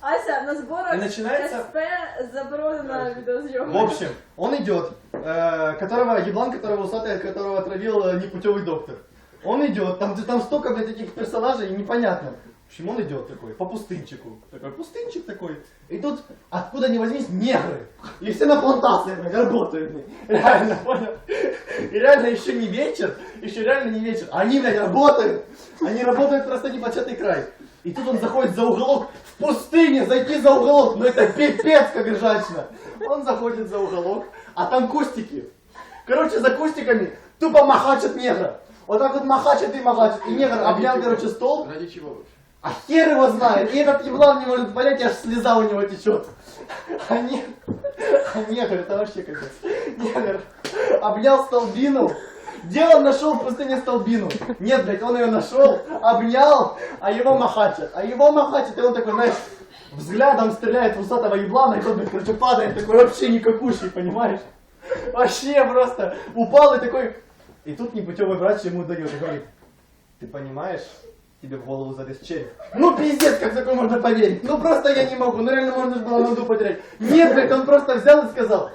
Ася, на зборах И начинается- СП заборонена В общем, он идет, э, которого, еблан, которого усатый, которого отравил э, непутевый доктор. Он идет, там, там столько, блядь, этих персонажей, непонятно. В общем, он идет такой, по пустынчику. Такой пустынчик такой. И тут, откуда ни возьмись, негры. И все на плантации, блядь, работают. блядь. Реально, понял? И реально еще не вечер, еще реально не вечер. Они, блядь, работают. Они работают просто непочатый край. И тут он заходит за уголок в пустыне, зайти за уголок. Ну это пипец как ржачно. Он заходит за уголок, а там кустики. Короче, за кустиками тупо махачат негра. Вот так вот махачат и махачат. И негр обнял, короче, стол. Ради чего вообще? А хер его знает. И этот еблан не может понять, аж слеза у него течет. А не... А негр, это вообще капец. Негр обнял столбину. Он нашел в пустыне столбину? Нет, блядь, он ее нашел, обнял, а его махачат. А его махачат, и он такой, знаешь, взглядом стреляет в усатого еблана, и тот, блядь, короче, падает такой вообще никакущий, понимаешь? Вообще просто упал и такой... И тут непутевый врач ему дает и говорит, ты понимаешь, тебе в голову залез череп. Ну пиздец, как такое можно поверить? Ну просто я не могу, ну реально можно же было ноду потерять. Нет, блядь, он просто взял и сказал,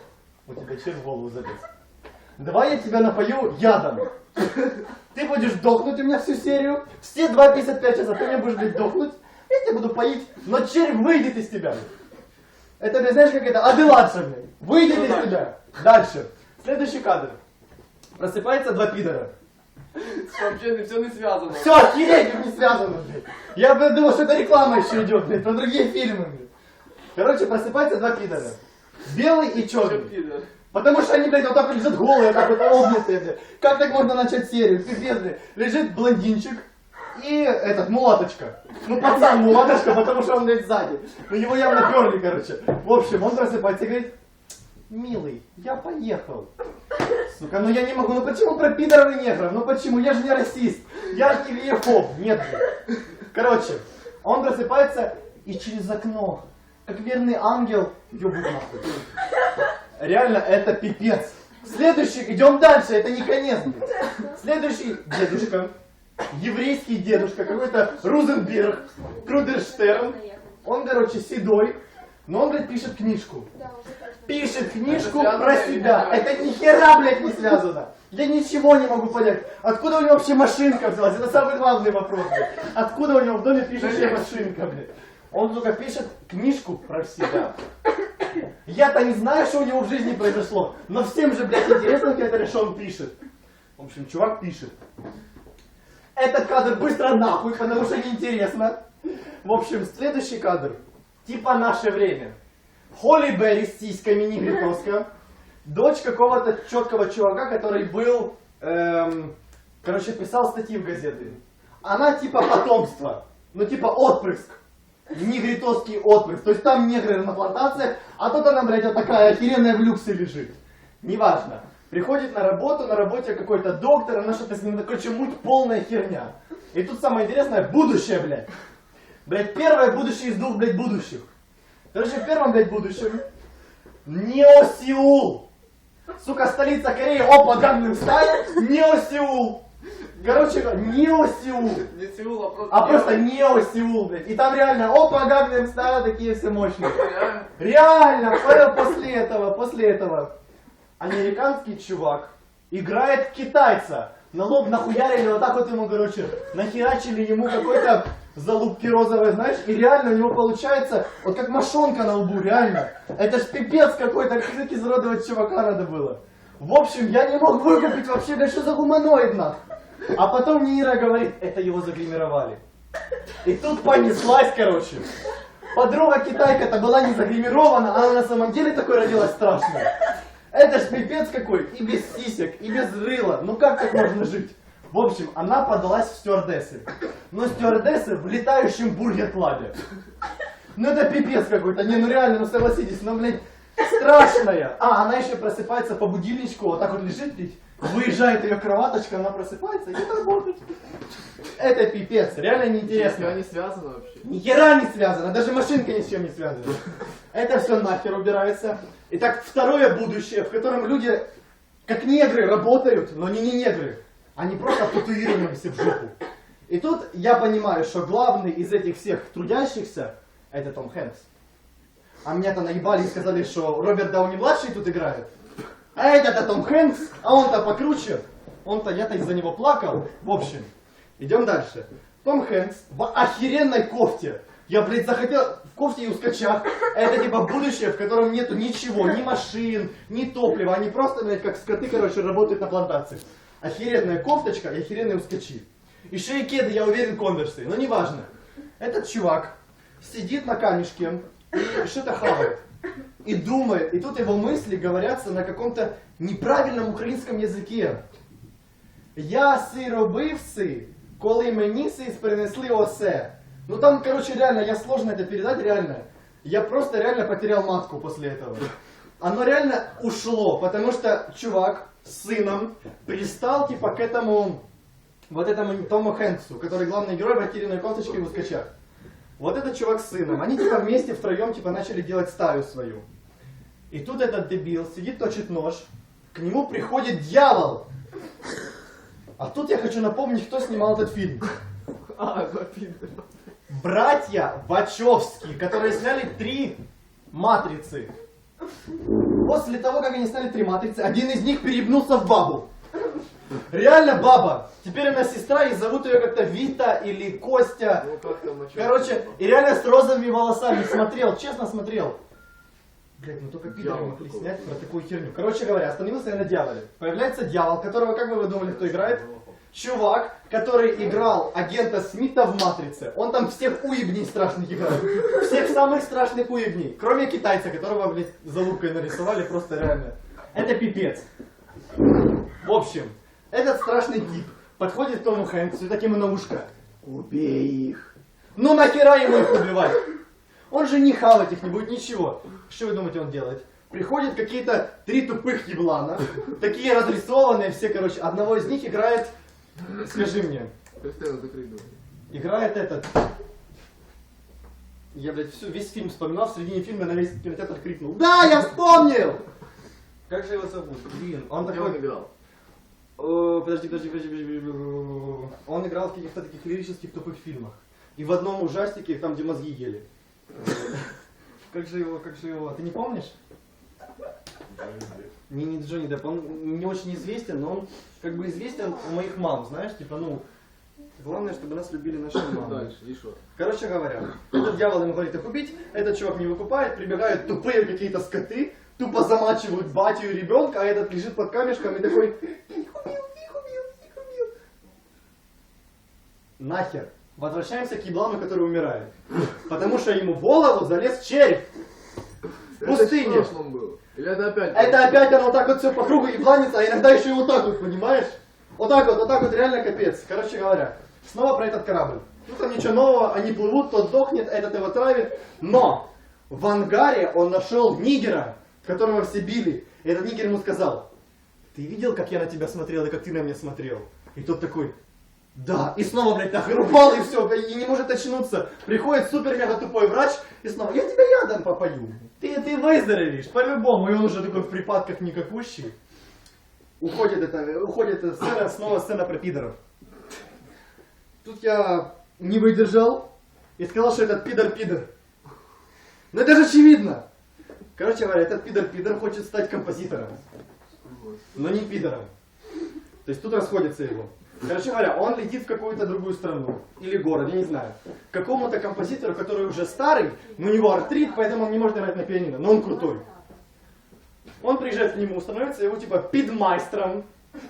у тебя череп в голову залез. Давай я тебя напою ядом. Ты будешь дохнуть у меня всю серию, все 2,55 часа ты мне будешь, блядь, дохнуть, я тебя буду поить, но череп выйдет из тебя. Это, блядь, знаешь, как это, Аделадша, блядь, выйдет из тебя. Дальше. Следующий кадр. Просыпается два пидора. Вообще все не связано. Все, охереть, не связано, блядь. Я блядь, думал, что это реклама еще идет, блядь, про другие фильмы, блядь. Короче, просыпаются два пидора. Белый и черный. Потому что они, блядь, вот так лежат голые, так вот обнятые, блядь. Как так можно начать серию? Пиздец, блядь. Лежит блондинчик и этот, мулаточка. Ну, пацан мулаточка, потому что он, блядь, сзади. Ну, его явно перли, короче. В общем, он просыпается и говорит, милый, я поехал. Сука, ну я не могу, ну почему про пидоров и негров? Ну почему? Я же не расист. Я антивиефоб. Нет, блядь. Короче, он просыпается и через окно, как верный ангел, ёбу нахуй. Реально, это пипец. Следующий, идем дальше, это не конец. Следующий дедушка, еврейский дедушка, какой-то Рузенберг, Крудерштерн. Он, короче, седой, но он, блядь, пишет книжку. Пишет книжку про себя. Это ни хера, блядь, не связано. Я ничего не могу понять. Откуда у него вообще машинка взялась? Это самый главный вопрос, блядь. Откуда у него в доме пишущая машинка, блядь? Он только пишет книжку про себя. Я-то не знаю, что у него в жизни произошло, но всем же, блядь, интересно, как это, что он пишет. В общем, чувак пишет. Этот кадр быстро нахуй, потому что неинтересно. В общем, следующий кадр. Типа наше время. Холли Берри с сиськами негритовска. Дочь какого-то четкого чувака, который был, эм, короче, писал статьи в газеты. Она типа потомство. Ну типа отпрыск. Негритовский отпрыск. То есть там негры на плантациях, а тут она, блядь, вот такая охеренная в люксе лежит. Неважно. Приходит на работу, на работе какой-то доктор, она что-то с ним, короче, муть полная херня. И тут самое интересное, будущее, блядь. Блядь, первое будущее из двух, блядь, будущих. Короче, в первом, блядь, будущем Неосеул. Сука, столица Кореи, опа, Гангнам Стайл, Неосеул. Короче, Неосеул. Не Сеул, а просто... А просто Неосеул, блядь. И там реально, опа, Гангнам Стайл, такие все мощные. Реально. Реально, понял, после этого, после этого американский чувак играет китайца. На лоб нахуярили, вот так вот ему, короче, нахерачили ему какой-то залупки розовые, знаешь, и реально у него получается, вот как мошонка на лбу, реально. Это ж пипец какой-то, как изуродовать чувака надо было. В общем, я не мог выкупить вообще, да что за гуманоид нахуй. А потом мне Ира говорит, это его загримировали. И тут понеслась, короче. Подруга китайка-то была не загримирована, она на самом деле такой родилась страшная. Это ж пипец какой, и без сисек, и без рыла. Ну как так можно жить? В общем, она подалась в стюардессы. Но стюардессы в летающем бургер-клабе. Ну это пипец какой-то. Не, ну реально, ну согласитесь, ну, блядь, страшная. А, она еще просыпается по будильничку, вот так вот лежит, блядь, выезжает ее кроваточка, она просыпается и идет работать. Это пипец, реально неинтересно. Нифига не связано вообще. Ни хера не связано, даже машинка ни с чем не связана. Это все нахер убирается. Итак, второе будущее, в котором люди, как негры, работают, но не, не негры. Они просто татуированы все в жопу. И тут я понимаю, что главный из этих всех трудящихся, это Том Хэнкс. А меня-то наебали и сказали, что Роберт Дауни-младший тут играет. А это-то Том Хэнкс, а он-то покруче. Он-то, я-то из-за него плакал. В общем, идем дальше. Том Хэнкс в охеренной кофте. Я, блядь, захотел в кофте и ускочах. Это типа будущее, в котором нету ничего, ни машин, ни топлива. Они просто, блядь, как скоты, короче, работают на плантации. Охеренная кофточка и охеренные ускочи. Еще и кеды, я уверен, конверсы. Но неважно. Этот чувак сидит на камешке и что-то хавает И думает, и тут его мысли говорятся на каком-то неправильном українському язике. Я сиробивці, коли мені сись принесли осе. Ну там, короче, реально, я сложно это передать, реально. Я просто реально потерял матку после этого. Оно реально ушло, потому что чувак с сыном пристал типа к этому, вот этому Тому Хэнксу, который главный герой в потерянной кофточке и в ускачах. Вот этот чувак с сыном, они типа вместе втроем типа начали делать стаю свою. И тут этот дебил сидит, точит нож, к нему приходит дьявол. А тут я хочу напомнить, кто снимал этот фильм. А. Братья Вачовски, которые сняли три матрицы. После того, как они сняли три матрицы, один из них перебнулся в бабу. Реально баба. Теперь она сестра, и зовут ее как-то Вита или Костя. Ну как там, а? Короче, и реально с розовыми волосами смотрел, честно смотрел. Блять, ну только пидоры Дьявол могли снять про такую херню. Короче говоря, остановился я на дьяволе. Появляется дьявол, которого, как бы вы думали, кто играет? Чувак, который играл агента Смита в Матрице. Он там всех уебней страшных играет. Всех самых страшных уебней. Кроме китайца, которого, блядь, за лупкой нарисовали, просто реально. Это пипец. В общем, этот страшный тип подходит к Тому Хэнксу и таким на ушко. Убей их. Ну нахера ему их убивать? Он же не хавать их не будет ничего. Что вы думаете он делает? Приходят какие-то три тупых еблана, такие разрисованные все, короче. Одного из них играет, скажи мне, играет этот. Я, блядь, всю, весь фильм вспоминал, в середине фильма на весь кинотеатр крикнул. Да, я вспомнил! Как же его зовут? Блин, он такой... играл? Подожди, подожди, подожди, подожди. Он играл в каких-то таких лирических тупых фильмах. И в одном ужастике, там, где мозги ели. Как же его, как же его, ты не помнишь? Не, не Джонни Депп, он не очень известен, но он как бы известен у моих мам, знаешь, типа, ну, главное, чтобы нас любили наши мамы. Дальше, и что? Короче говоря, этот дьявол ему говорит их убить, этот чувак не выкупает, прибегают тупые какие-то скоты, тупо замачивают батю и ребенка, а этот лежит под камешком и такой, я их убил, я их убил, я их убил. Нахер. Возвращаемся к еблану, который умирает. Потому что ему в голову залез череп. Это Пустыня. в прошлом было. Или это опять? Это опять оно вот так вот все по кругу ебланится, а иногда еще и вот так вот, понимаешь? Вот так вот, вот так вот реально капец. Короче говоря, снова про этот корабль. Ну там ничего нового, они плывут, тот дохнет, этот его травит. Но в ангаре он нашел нигера, которого все били. И этот нигер ему сказал, ты видел, как я на тебя смотрел и как ты на меня смотрел? И тот такой, да, и снова, блядь, нахер упал и все, и не может очнуться. Приходит супер мега тупой врач и снова, я тебя ядом попою. Ты, ты выздоровеешь, по-любому. И он уже такой в припадках никакущий. Уходит это, уходит сцена, снова сцена про пидоров. Тут я не выдержал и сказал, что этот пидор-пидор. Ну это же очевидно. Короче говоря, этот пидор-пидор хочет стать композитором, но не пидором. То есть тут расходятся его. Короче говоря, он летит в какую-то другую страну или город, я не знаю. Какому-то композитору, который уже старый, но у него артрит, поэтому он не может играть на пианино, но он крутой. Он приезжает к нему, становится его типа пидмайстром,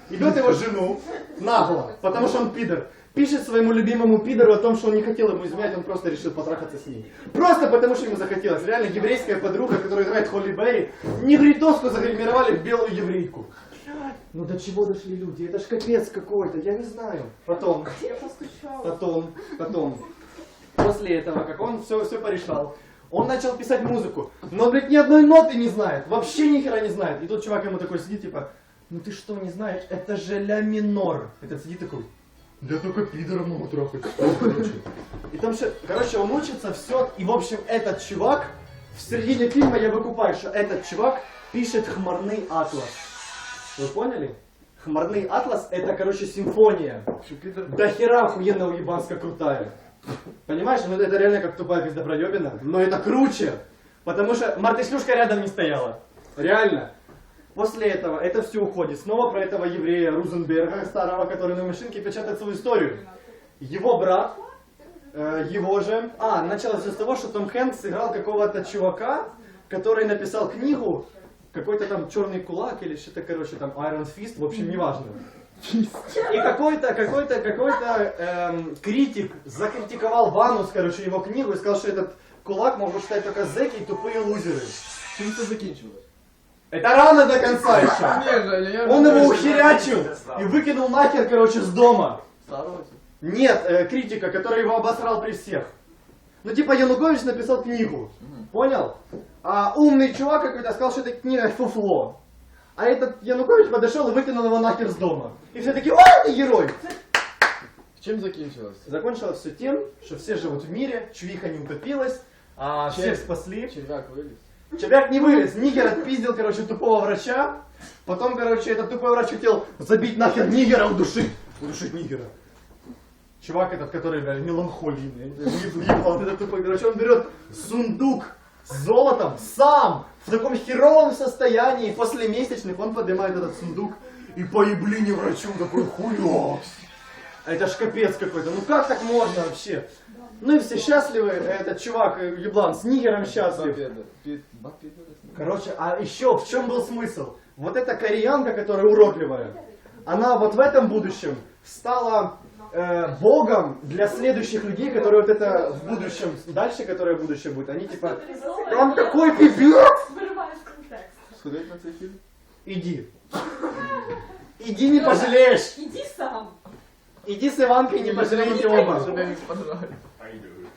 идет его жену нагло, потому что он пидор. Пишет своему любимому пидору о том, что он не хотел ему изменять, он просто решил потрахаться с ней. Просто потому, что ему захотелось. Реально еврейская подруга, которая играет Холли Берри, негритоску загримировали в белую еврейку. Ну до чего дошли люди? Это ж капец какой-то, я не знаю. Потом, Я постучала. потом, потом. После этого, как он все, все порешал, он начал писать музыку, но, блядь, ни одной ноты не знает, вообще ни хера не знает. И тут чувак ему такой сидит, типа, ну ты что, не знаешь, это же ля минор. Этот сидит такой, да только пидора могу трахать. Короче. И там что, короче, он учится все, и в общем, этот чувак, в середине фильма я выкупаю, что этот чувак пишет хмарный атлас. Вы поняли? Хмарный атлас это, короче, симфония. Да хера охуенно уебанска крутая. Понимаешь, ну это реально как тупая пиздопроебина, но это круче, потому что мартышлюшка рядом не стояла. Реально. После этого это все уходит. Снова про этого еврея Рузенберга, старого, который на машинке печатает свою историю. Его брат, э, его же... А, началось все с того, что Том Хэнкс сыграл какого-то чувака, который написал книгу, какой-то там черный кулак или что-то, короче, там Iron Fist, в общем, неважно. И какой-то, какой-то, какой-то эм, критик закритиковал Ванус, короче, его книгу и сказал, что этот кулак могут читать только зэки и тупые лузеры. Чим це закінчилось? Это рано до конца еще. Он его ухерячил и выкинул нахер, короче, с дома. Нет, э, критика, который его обосрал при всех. Ну, типа, Янукович написал книгу. Понял? А умный чувак какой-то сказал, что это книга фуфло. А этот Янукович подошел и выкинул его нахер с дома. И все такие, о, ты герой! Чим закінчилось? Закончилось все тем, что все живут в мире, чувиха не утопилась, а Чем? всех спасли. Червяк виліз. Червяк не вылез, нигер отпиздил, короче, тупого врача. Потом, короче, этот тупой врач хотел забить нахер нигера, удушить. Удушить нигера. Чувак этот, который, блядь, не знаю, не въебал, этот тупой, короче, он берет сундук с золотом сам, в таком херовом состоянии, после месячных он поднимает этот сундук и по еблине врачу такой хуёк. А Это ж капец какой-то, ну как так можно вообще? Ну и все счастливы, этот чувак, э, еблан, с нигером счастлив. Короче, а еще в чем был смысл? Вот эта кореянка, которая уродливая, она вот в этом будущем стала э, богом для следующих людей, которые вот это в будущем, дальше, которое будущее будет, они типа, там такой пипец! Вириваєш контекст. Сходить на цей фільм? Иди. Иди, не пожалеешь. Іди сам. Иди с Иванкой, не пожалеете оба. Щоб я не пожраю.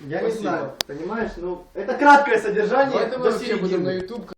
Я не Спасибо. знаю, понимаешь, ну, это краткое содержание Давайте ми до вообще будемо на середины. YouTube